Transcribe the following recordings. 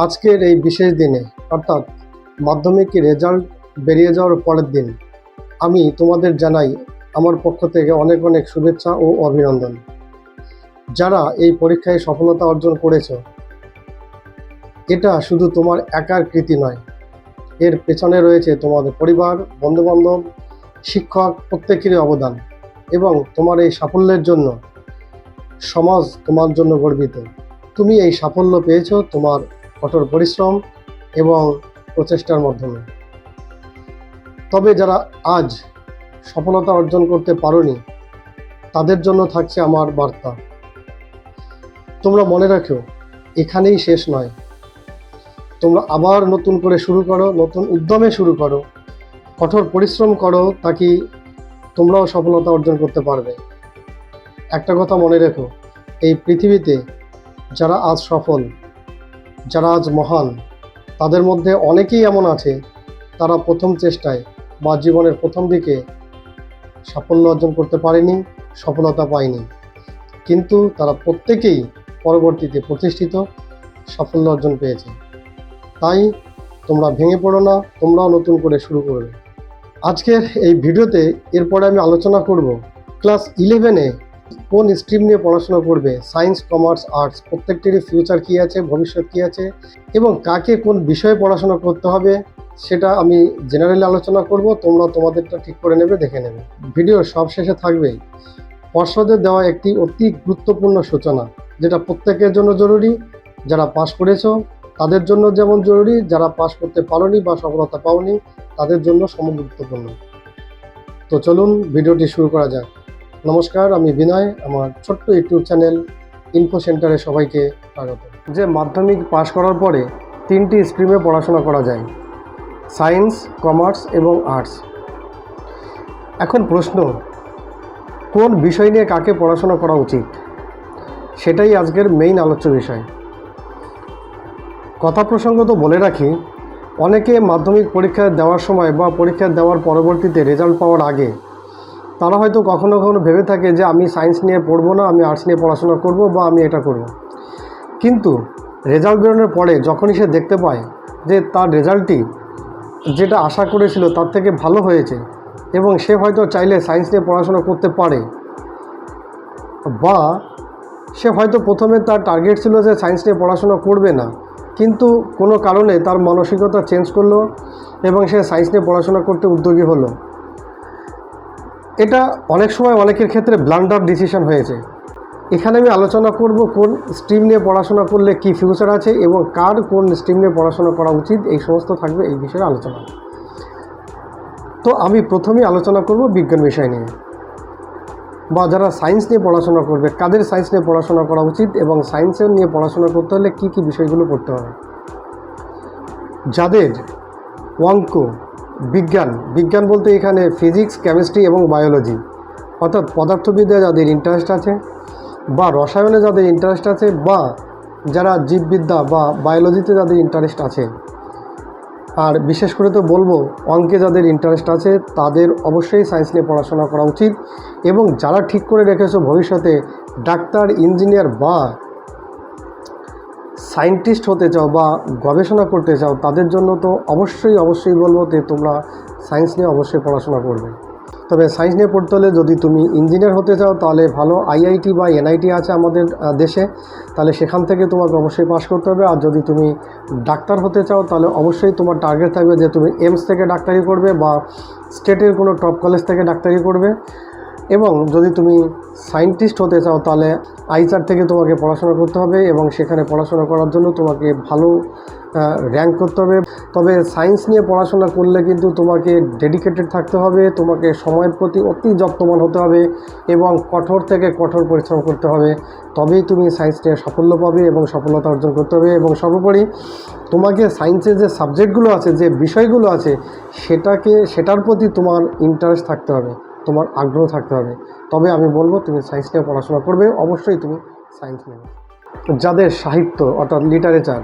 আজকের এই বিশেষ দিনে, অর্থাৎ মাধ্যমিক রেজাল্ট বেরিয়ে যাওয়ার পরের দিন, আমি তোমাদের জানাই আমার পক্ষ থেকে অনেক অনেক শুভেচ্ছা ও অভিনন্দন। যারা এই পরীক্ষায় সফলতা অর্জন করেছ, এটা শুধু তোমার একার কৃতি নয়, এর পেছনে রয়েছে তোমাদের পরিবার, বন্ধুবান্ধব, শিক্ষক, প্রত্যেকেরই অবদান এবং তোমার এই সাফল্যের জন্য সমাজ তোমার জন্য গর্বিত। তুমি এই সাফল্য পেয়েছ তোমার কঠোর পরিশ্রম এবং প্রচেষ্টার মাধ্যমে। তবে যারা আজ সফলতা অর্জন করতে পারোনি, তাদের জন্য থাকছে আমার বার্তা। তোমরা মনে রাখো, এখানেই শেষ নয়। তোমরা আবার নতুন করে শুরু করো, নতুন উদ্যমে শুরু করো, কঠোর পরিশ্রম করো, তাকে তোমরাও সফলতা অর্জন করতে পারবে। একটা কথা মনে রেখো, এই পৃথিবীতে যারা আজ সফল যারা আজ মহান, তাদের মধ্যে অনেকেই এমন আছে, তারা প্রথম চেষ্টায় বা জীবনের প্রথম দিকে সাফল্য অর্জন করতে পারেনি, সফলতা পায়নি। কিন্তু তারা প্রত্যেকেই পরবর্তীতে প্রতিষ্ঠিত, সাফল্য অর্জন পেয়েছে। তাই তোমরা ভেঙে পড়ো না, তোমরাও নতুন করে শুরু করবে। আজকের এই ভিডিওতে এরপরে আমি আলোচনা করব ক্লাস ইলেভেনে কোন স্ট্রিম নিয়ে পড়াশোনা করবে? সায়েন্স, কমার্স, আর্টস, প্রত্যেকটিরই ফিউচার কী আছে, ভবিষ্যৎ কী আছে, এবং কাকে কোন বিষয়ে পড়াশোনা করতে হবে, সেটা আমি জেনারেলি আলোচনা করব। তোমরা তোমাদেরটা ঠিক করে নেবে, দেখে নেবে। ভিডিওর সব শেষে থাকবে পর্ষদের দেওয়া একটি অতি গুরুত্বপূর্ণ সূচনা, যেটা প্রত্যেকের জন্য জরুরি। যারা পাশ করেছ, তাদের জন্য যেমন জরুরি, যারা পাশ করতে পারোনি বা সফলতা পাওনি, তাদের জন্য সম গুরুত্বপূর্ণ তো চলুন ভিডিওটি শুরু করা যাক। নমস্কার, আমি বিনয়, আমার ছোট্ট ইউটিউব চ্যানেল ইনফো সেন্টারে সবাইকে স্বাগত। যে মাধ্যমিক পাশ করার পরে তিনটি স্ট্রিমে পড়াশোনা করা যায়, সায়েন্স, কমার্স এবং আর্টস। এখন প্রশ্ন, কোন বিষয় নিয়ে কাকে পড়াশোনা করা উচিত? সেটাই আজকের মেইন আলোচ্য বিষয়। কথা প্রসঙ্গত বলে রাখি, অনেকে মাধ্যমিক পরীক্ষা দেওয়ার সময় বা পরীক্ষা দেওয়ার পরবর্তীতে রেজাল্ট পাওয়ার আগে তারা হয়তো কখনো কখনো ভেবে থাকে যে আমি সায়েন্স নিয়ে পড়ব না, আমি আর্টস নিয়ে পড়াশোনা করব বা আমি এটা করব। কিন্তু রেজাল্ট বেরোনোর পরে যখনই সে দেখতে পায় যে তার রেজাল্টটি যেটা আশা করেছিল তার থেকে ভালো হয়েছে এবং সে হয়তো চাইলে সায়েন্স নিয়ে পড়াশোনা করতে পারে বা সে হয়তো প্রথমে তার টার্গেট ছিল যে সায়েন্স নিয়ে পড়াশোনা করবে না, কিন্তু কোনো কারণে তার মানসিকতা চেঞ্জ করল এবং সে সায়েন্স নিয়ে পড়াশোনা করতে উদ্যোগী হলো। এটা অনেক সময় অনেকের ক্ষেত্রে ব্লান্ডার ডিসিশন হয়েছে। এখানে আমি আলোচনা করব কোন স্ট্রিম নিয়ে পড়াশোনা করলে কি ফিউচার আছে এবং কার কোন স্ট্রিম নিয়ে পড়াশোনা করা উচিত, এই সমস্ত থাকবে এই বিষয়ে আলোচনা। তো আমি প্রথমেই আলোচনা করব বিজ্ঞান বিষয় নিয়ে। বা যারা সায়েন্স নিয়ে পড়াশোনা করবে, কাদের সায়েন্স নিয়ে পড়াশোনা করা উচিত এবং সায়েন্সের নিয়ে পড়াশোনা করতে হলে কী কী বিষয়গুলো পড়তে হবে? যাদের অঙ্ক বিজ্ঞান। বিজ্ঞান বলতে এখানে ফিজিক্স কেমিস্ট্রি এবং বায়োলজি অর্থাৎ পদার্থবিদ্যা যাদের ইন্টারেস্ট আছে, বা রসায়নে যাদের ইন্টারেস্ট আছে, বা যারা জীববিদ্যা বা বায়োলজিতে যাদের ইন্টারেস্ট আছে। আর বিশেষ করে তো বলব, অঙ্কে যাদের ইন্টারেস্ট আছে, তাদের অবশ্যই সায়েন্স নিয়ে পড়াশোনা করা উচিত। এবং যারা ঠিক করে রেখেছো ভবিষ্যতে, ডাক্তার ইঞ্জিনিয়ার বা সায়েন্টিস্ট হতে চাও বা গবেষণা করতে চাও, তাদের জন্য তো অবশ্যই অবশ্যই বলব যে তোমরা সায়েন্স নিয়ে অবশ্যই পড়াশোনা করবে। তবে সায়েন্স নিয়ে পড়তে হলে যদি তুমি ইঞ্জিনিয়ার হতে চাও, তাহলে ভালো আইআইটি বা এনআইটি আছে আমাদের দেশে, তাহলে সেখান থেকে তোমাকে অবশ্যই পাশ করতে হবে। আর যদি তুমি ডাক্তার হতে চাও, তাহলে অবশ্যই তোমার টার্গেট থাকবে যে তুমি এমস থেকে ডাক্তারি করবে বা স্টেটের কোনো টপ কলেজ থেকে ডাক্তারি করবে। এবং যদি তুমি সায়েন্টিস্ট হতে চাও, তাহলে আইচার থেকে তোমাকে পড়াশোনা করতে হবে এবং সেখানে পড়াশোনা করার জন্য তোমাকে ভালো র্যাঙ্ক করতে হবে। তবে সায়েন্স নিয়ে পড়াশোনা করলে কিন্তু তোমাকে ডেডিকেটেড থাকতে হবে, তোমাকে সময়ের প্রতি অতি যত্নবান হতে হবে এবং কঠোর থেকে কঠোর পরিশ্রম করতে হবে। তবেই তুমি সায়েন্স নিয়ে সাফল্য পাবে এবং সফলতা অর্জন করতে হবে এবং সর্বোপরি তোমাকে সায়েন্সের যে সাবজেক্টগুলো আছে, যে বিষয়গুলো আছে, সেটাকে, সেটার প্রতি তোমার ইন্টারেস্ট থাকতে হবে। তোমার আগ্রহ থাকতে হবে। তবে আমি বলব, তুমি সায়েন্স নিয়ে পড়াশোনা করবে, অবশ্যই তুমি সায়েন্স নেবে। যাদের সাহিত্য, অর্থাৎ লিটারেচার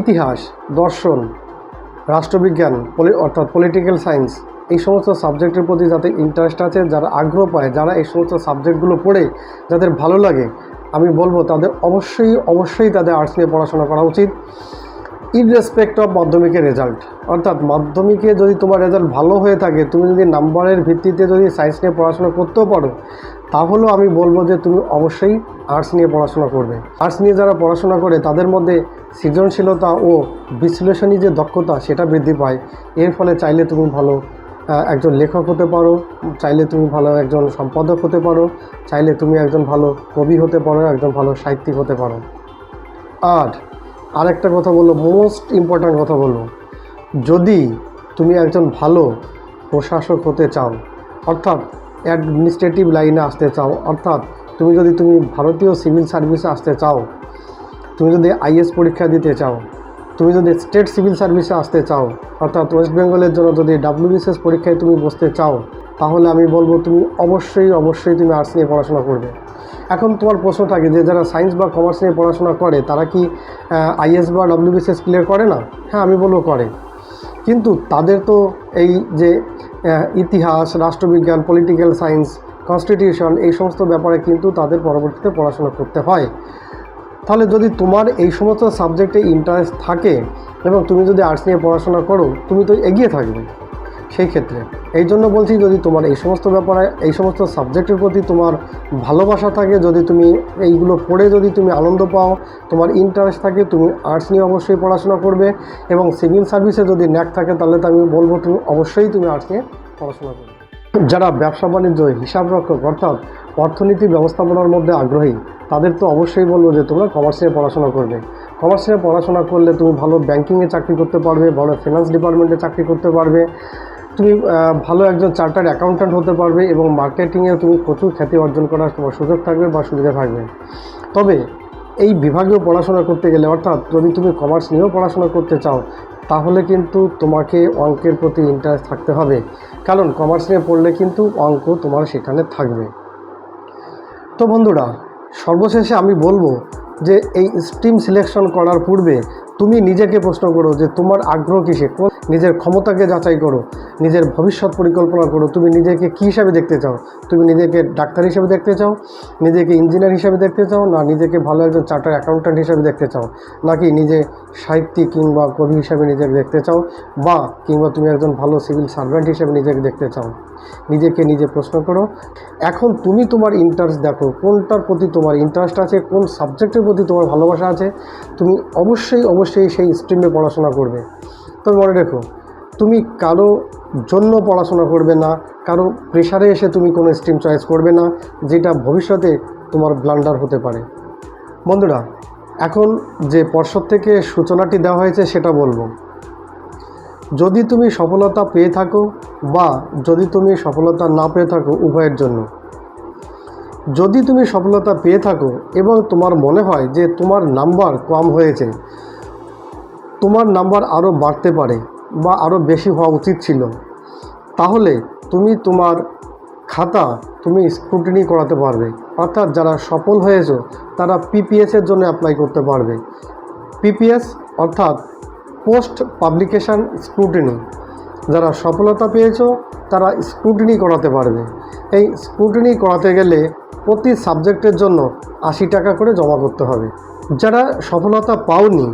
ইতিহাস, দর্শন, রাষ্ট্রবিজ্ঞান অর্থাৎ পলিটিক্যাল সায়েন্স এই সমস্ত সাবজেক্টের প্রতি যাদের ইন্টারেস্ট আছে, যারা আগ্রহ পায়, যারা এই সমস্ত সাবজেক্টগুলো পড়ে যাদের ভালো লাগে, আমি বলব তাদের অবশ্যই অবশ্যই তাদের আর্টস নিয়ে পড়াশোনা করা উচিত। ইররেসপেক্ট অফ মাধ্যমিকের রেজাল্ট অর্থাৎ মাধ্যমিকে যদি তোমার রেজাল্ট ভালো হয়ে থাকে, তুমি যদি নাম্বারের ভিত্তিতে যদি সায়েন্স নিয়ে পড়াশোনা করতেও পারো, তাহলেও আমি বলব যে তুমি অবশ্যই আর্টস নিয়ে পড়াশোনা করবে। আর্টস নিয়ে যারা পড়াশোনা করে, তাদের মধ্যে সৃজনশীলতা ও বিশ্লেষণী যে দক্ষতা, সেটা বৃদ্ধি পায়। এর ফলে চাইলে তুমি ভালো একজন লেখক হতে পারো, চাইলে তুমি ভালো একজন সম্পাদক হতে পারো, চাইলে তুমি একজন ভালো কবি হতে পারো, একজন ভালো সাহিত্যিক হতে পারো। আর আরেকটা কথা বলল মোস্ট ইম্পর্ট্যান্ট কথা বলল, যদি তুমি একজন ভালো প্রশাসক হতে চাও, অর্থাৎ অ্যাডমিনিস্ট্রেটিভ লাইনে আসতে চাও, অর্থাৎ তুমি যদি তুমি ভারতীয় সিভিল সার্ভিসে আসতে চাও, তুমি যদি আইএস পরীক্ষা দিতে চাও তুমি যদি স্টেট সিভিল সার্ভিসে আসতে চাও, অর্থাৎ ওয়েস্ট বেঙ্গলের জন্য যদি ডাব্লিউবিসিএস পরীক্ষায় তুমি বসতে চাও, তাহলে আমি বলব তুমি অবশ্যই অবশ্যই তুমি আর্টস নিয়ে পড়াশোনা করবে। এখন তোমার প্রশ্ন থাকে যে যারা সায়েন্স বা কমার্স নিয়ে পড়াশোনা করে, তারা কি আইএস বা ডাব্লিউবিসিএস ক্লিয়ার করে না? হ্যাঁ আমি বলব করে। কিন্তু তাদের তো এই যে ইতিহাস, রাষ্ট্রবিজ্ঞান পলিটিক্যাল সায়েন্স কনস্টিটিউশন এই সমস্ত ব্যাপারে কিন্তু তাদের পরবর্তীতে পড়াশোনা করতে হয়। তাহলে যদি তোমার এই সমস্ত সাবজেক্টে ইন্টারেস্ট থাকে এবং তুমি যদি আর্টস নিয়ে পড়াশোনা করো, তুমি তো এগিয়ে থাকবে সেই ক্ষেত্রে। এই জন্য বলছি যদি তোমার এই সমস্ত ব্যাপারে, এই সমস্ত সাবজেক্টের প্রতি তোমার ভালোবাসা থাকে, যদি তুমি এইগুলো পড়ে যদি তুমি আনন্দ পাও, তোমার ইন্টারেস্ট থাকে, তুমি আর্টস নিয়ে অবশ্যই পড়াশোনা করবে এবং সিভিল সার্ভিসে যদি ন্যাক থাকে, তাহলে তো আমি বলব তুমি অবশ্যই তুমি আর্টস নিয়ে পড়াশোনা করবে। যারা ব্যবসা বাণিজ্য হিসাব রক্ষক অর্থাৎ অর্থনীতি ব্যবস্থাপনার মধ্যে আগ্রহী, তাদের তো অবশ্যই বলব যে তোমরা কমার্স নিয়ে পড়াশোনা করবে। কমার্স নিয়ে পড়াশোনা করলে তুমি ভালো ব্যাংকিংয়ে চাকরি করতে পারবে, ভালো ফিনান্স ডিপার্টমেন্টে চাকরি করতে পারবে। তুমি ভালো একজন চার্টার্ড অ্যাকাউন্ট্যান্ট হতে পারবে এবং মার্কেটিংয়ে তুমি প্রচুর খ্যাতি অর্জন করার তোমার সুযোগ থাকবে বা সুবিধা থাকবে। তবে এই বিভাগীয় পড়াশোনা করতে গেলে, অর্থাৎ যদি তুমি কমার্স নিয়েও পড়াশোনা করতে চাও, তাহলে কিন্তু তোমাকে অঙ্কের প্রতি ইন্টারেস্ট থাকতে হবে। কারণ কমার্স নিয়ে পড়লে কিন্তু অঙ্ক তোমার সেখানে থাকবে। তো বন্ধুরা সর্বশেষে আমি বলব যে এই স্ট্রিম সিলেকশন করার পূর্বে তুমি নিজেকে প্রশ্ন করো যে তোমার আগ্রহ কিসে? নিজের ক্ষমতাকে যাচাই করো, নিজের ভবিষ্যৎ পরিকল্পনা করো। তুমি নিজেকে কী হিসাবে দেখতে চাও? তুমি নিজেকে ডাক্তার হিসাবে দেখতে চাও? নিজেকে ইঞ্জিনিয়ার হিসাবে দেখতে চাও? না নিজেকে ভালো একজন চার্টার অ্যাকাউন্ট্যান্ট হিসাবে দেখতে চাও? নাকি নিজে সাহিত্যিক কিংবা কবি হিসাবে নিজেকে দেখতে চাও? বা কিংবা তুমি একজন ভালো সিভিল সার্ভেন্ট হিসাবে নিজেকে দেখতে চাও? নিজেকে নিজে প্রশ্ন করো। এখন তুমি তোমার ইন্টারেস্ট দেখো, কোনটার প্রতি তোমার ইন্টারেস্ট আছে, কোন সাবজেক্টের প্রতি তোমার ভালোবাসা আছে। তুমি অবশ্যই অবশ্যই সেই স্ট্রিমে পড়াশোনা করবে। তবে মনে রেখো, তুমি কারও জন্য পড়াশোনা করবে না, কারও প্রেশারে এসে তুমি কোনো স্ট্রিম চয়েস করবে না, যেটা ভবিষ্যতে তোমার ব্লান্ডার হতে পারে। বন্ধুরা, এখন যে পর্ষদ থেকে সূচনাটি দেওয়া হয়েছে সেটা বলব। যদি তুমি সফলতা পেয়ে থাকো বা যদি তুমি সফলতা না পেয়ে থাকো উভয়ের জন্য, যদি তুমি সফলতা পেয়ে থাকো এবং তোমার মনে হয় যে তোমার নাম্বার কম হয়েছে তোমার নাম্বার আরও বাড়তে পারে বা আরও বেশি হওয়া উচিত ছিল। তাহলে তুমি তোমার খাতা তুমি স্ক্রুটিনি করাতে পারবে। অর্থাৎ যারা সফল হয়েছো, তারা পিপিএসের জন্য অ্যাপ্লাই করতে পারবে। পিপিএস অর্থাৎ পোস্ট পাবলিকেশান স্ক্রুটিনি যারা সফলতা পেয়েছ, তারা স্ক্রুটিনি করাতে পারবে। এই স্ক্রুটিনি করাতে গেলে প্রতি সাবজেক্টের জন্য আশি টাকা করে জমা করতে হবে। যারা সফলতা পাওনি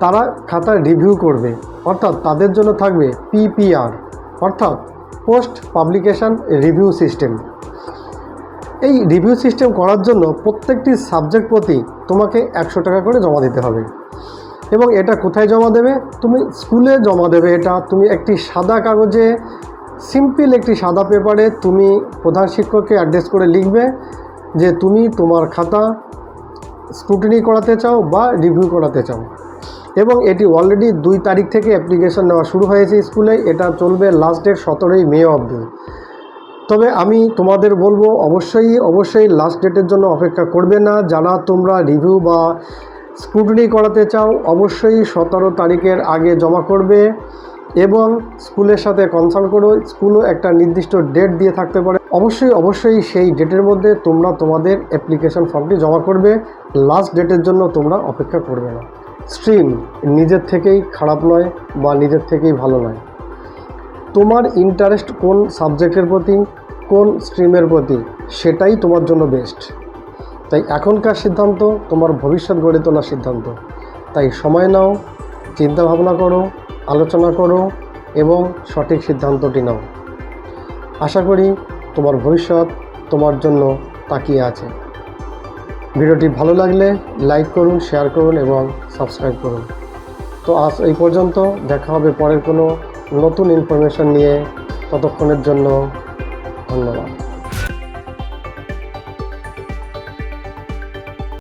তারা রিভিউ করবে, অর্থাৎ তাদের জন্য থাকবে পিপিআর অর্থাৎ পোস্ট পাবলিকেশান রিভিউ সিস্টেম এই রিভিউ সিস্টেম করার জন্য প্রত্যেকটি সাবজেক্ট প্রতি তোমাকে একশো টাকা করে জমা দিতে হবে। এবং এটা কোথায় জমা দেবে? তুমি স্কুলে জমা দেবে এটা। তুমি একটি সাদা কাগজে সিম্পল একটি সাদা পেপারে তুমি প্রধান শিক্ষককে অ্যাড্রেস করে লিখবে যে তুমি তোমার খাতা স্ক্রুটিনি করাতে চাও বা রিভিউ করাতে চাও। এবং এটি অলরেডি দুই তারিখ থেকে অ্যাপ্লিকেশন নেওয়া শুরু হয়েছে স্কুলে। এটা চলবে লাস্ট ডেট সতেরোই মে অবধি। তবে আমি তোমাদের বলব, অবশ্যই অবশ্যই লাস্ট ডেটের জন্য অপেক্ষা করবে না। যারা তোমরা রিভিউ বা স্ক্রুটিনি করাতে চাও, অবশ্যই সতেরো তারিখের আগে জমা করবে এবং স্কুলের সাথে কনসাল্ট করো। স্কুলও একটা নির্দিষ্ট ডেট দিয়ে থাকতে পারে। অবশ্যই অবশ্যই সেই ডেটের মধ্যে তোমরা তোমাদের অ্যাপ্লিকেশন ফর্মটি জমা করবে। লাস্ট ডেটের জন্য তোমরা অপেক্ষা করবে না। স্ট্রিম নিজের থেকেই খারাপ নয় বা নিজের থেকেই ভালো নয়। তোমার ইন্টারেস্ট কোন সাবজেক্টের প্রতি, কোন স্ট্রিমের প্রতি, সেটাই তোমার জন্য বেস্ট তাই এখনকার সিদ্ধান্ত তোমার ভবিষ্যৎ গড়ে তোলার সিদ্ধান্ত। তাই সময় নাও চিন্তা ভাবনা করো, আলোচনা করো এবং সঠিক সিদ্ধান্তটি নাও। আশা করি তোমার ভবিষ্যৎ তোমার জন্য তাকিয়ে আছে। ভিডিওটি ভালো লাগলে লাইক করুন, শেয়ার করুন এবং সাবস্ক্রাইব করুন। তো আজ এই পর্যন্ত, দেখা হবে পরের কোনো নতুন ইনফরমেশন নিয়ে। ততক্ষণের জন্য ধন্যবাদ।